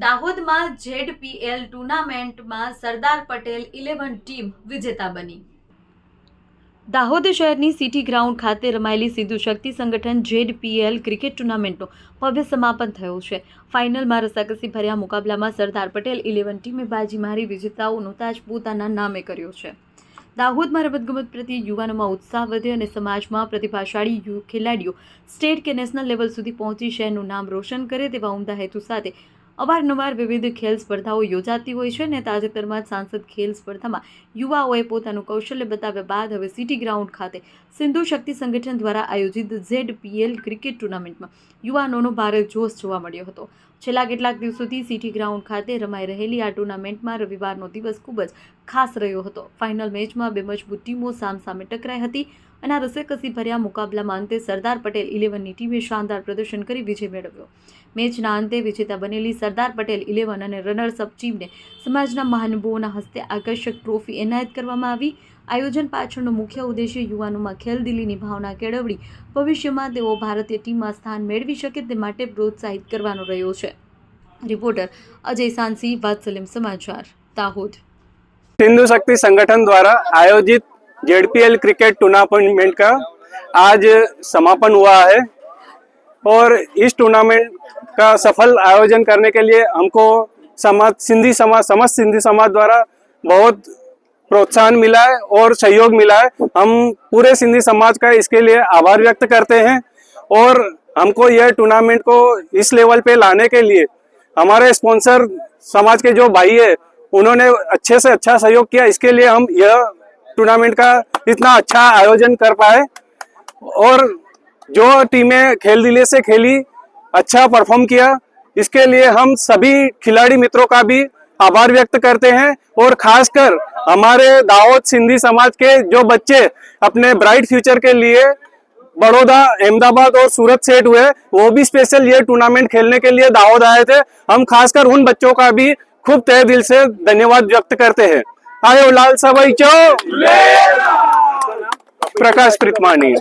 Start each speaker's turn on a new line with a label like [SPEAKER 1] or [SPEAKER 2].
[SPEAKER 1] દાહોદમાં જેડપીએલ ટુર્નામેન્ટમાં સરદાર Patel eleven team વિજેતા બની. દાહોદ શહેરની સિટી ગ્રાઉન્ડ ખાતે રમાયેલી સિંધુ શક્તિ સંગઠન જેડપીએલ ક્રિકેટ ટુર્નામેન્ટનું ભવ્ય સમાપન થયું છે. ફાઇનલમાં રસાકસી ભર્યા મુકાબલામાં સરદાર પટેલ ઇલેવન ટીમે બાજી મારી વિજેતાઓનો તાજ પોતાના નામે કર્યો છે. દાહોદમાં રમતગમત પ્રત્યે યુવાનોમાં ઉત્સાહ વધ્યો અને સમાજમાં પ્રતિભાશાળી ખેલાડીઓ સ્ટેટ કે નેશનલ લેવલ સુધી પહોંચી શહેરનું નામ રોશન કરે તેવા ઉમદા હેતુ સાથે અવારનવાર વિવિધ ખેલ સ્પર્ધાઓ યોજાતી હોય છે અને તાજેતરમાં જ સાંસદ ખેલ સ્પર્ધામાં યુવાઓએ પોતાનું કૌશલ્ય બતાવ્યા બાદ હવે સિટી ગ્રાઉન્ડ ખાતે સિંધુ શક્તિ સંગઠન દ્વારા આયોજિત ઝેડ પીએલ ક્રિકેટ ટુર્નામેન્ટમાં યુવાનોનો ભારે જોશ જોવા મળ્યો હતો. છેલ્લા કેટલાક દિવસોથી સિટી ગ્રાઉન્ડ ખાતે રમાઈ રહેલી આ ટુર્નામેન્ટમાં રવિવારનો દિવસ ખૂબ જ ખાસ રહ્યો હતો. ફાઇનલ મેચમાં બે મજબૂત ટીમો સામસામે ટકરાઈ હતી. અને આ રસેકસી ભર્યા મુકાબલામાં અંતે સરદાર પટેલ ઇલેવનની ટીમે શાનદાર પ્રદર્શન કરી વિજય મેળવ્યો. મેચના અંતે વિજેતા બનેલી સરદાર પટેલ ઇલેવન અને રનર્સ અપ ટીમને સમાજના મહાનુભાવોના હસ્તે આકર્ષક ટ્રોફી એનાયત કરવામાં આવી. આયોજન પાછળનો મુખ્ય ઉદ્દેશ્ય યુવાનોમાં ખેલદિલીની ભાવના કેળવડી ભવિષ્યમાં તેઓ ભારતીય ટીમમાં સ્થાન મેળવી શકે તે માટે પ્રોત્સાહિત કરવાનો રહ્યો છે. રિપોર્ટર અજય સાંસી, વાત્સલ્યમ સમાચાર, દાહોદ.
[SPEAKER 2] હિન્દુ શક્તિ સંગઠન દ્વારા આયોજિત जेडपीएल क्रिकेट टूर्नामेंट का आज समापन हुआ है और इस टूर्नामेंट का सफल आयोजन करने के लिए हमको समाज, सिंधी समाज, समस्त सिंधी समाज द्वारा बहुत प्रोत्साहन मिला है और सहयोग मिला है। हम पूरे सिंधी समाज का इसके लिए आभार व्यक्त करते हैं और हमको यह टूर्नामेंट को इस लेवल पे लाने के लिए हमारे स्पॉन्सर समाज के जो भाई है, उन्होंने अच्छे से अच्छा सहयोग किया। इसके लिए हम यह टूर्नामेंट का इतना अच्छा आयोजन कर पाए और जो टीमें खेल दिले से खेली अच्छा परफॉर्म किया। इसके लिए हम सभी खिलाड़ी मित्रों का भी आभार व्यक्त करते हैं और खासकर हमारे दाऊद सिंधी समाज के जो बच्चे अपने ब्राइट फ्यूचर के लिए बड़ौदा, अहमदाबाद और सूरत सेट हुए, वो भी स्पेशल ये टूर्नामेंट खेलने के लिए दाऊद आए थे। हम खासकर उन बच्चों का भी खूब तय दिल से धन्यवाद व्यक्त करते हैं। આવ્યો લાલસાભાઈ ચો પ્રકાશ પ્રિતમાની